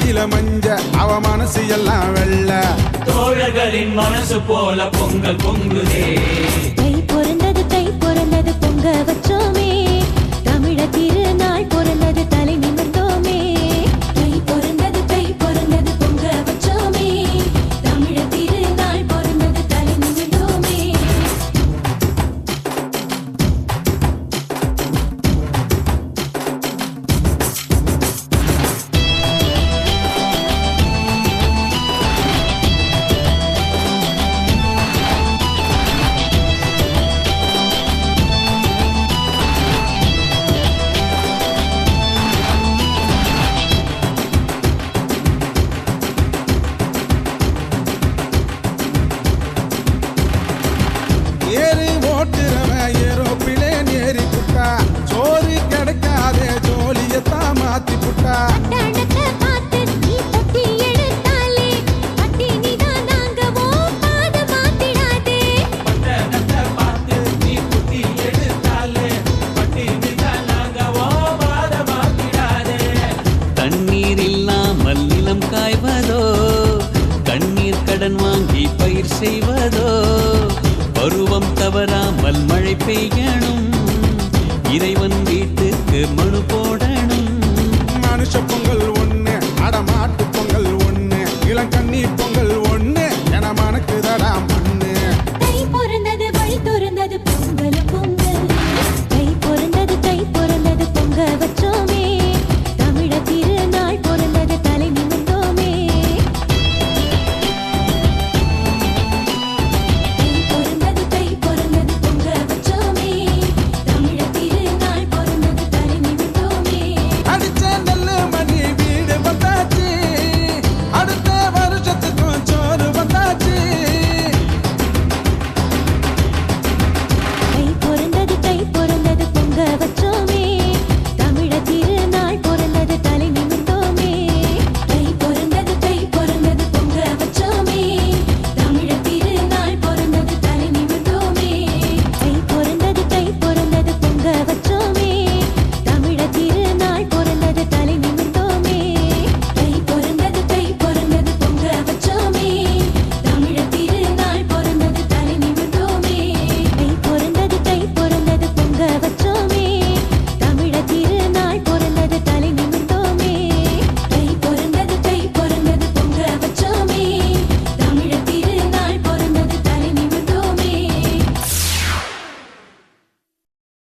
கையில மஞ்ச அவ மனசு எல்லாம் வெள்ள. தோழர்களின் மனசு போல பொங்கல் பொங்குதே. கை பொறந்தது கை பொறந்தது பொங்க வச்சோமே. தவறாமல் மழை பெய்யணும். இறைவன் வீட்டுக்கு மனு போடணும். மனுஷ பொங்கல் ஒண்ணு அடமாட்டு பொங்கல் ஒண்ணு இளங்கண்ணி பொங்கல்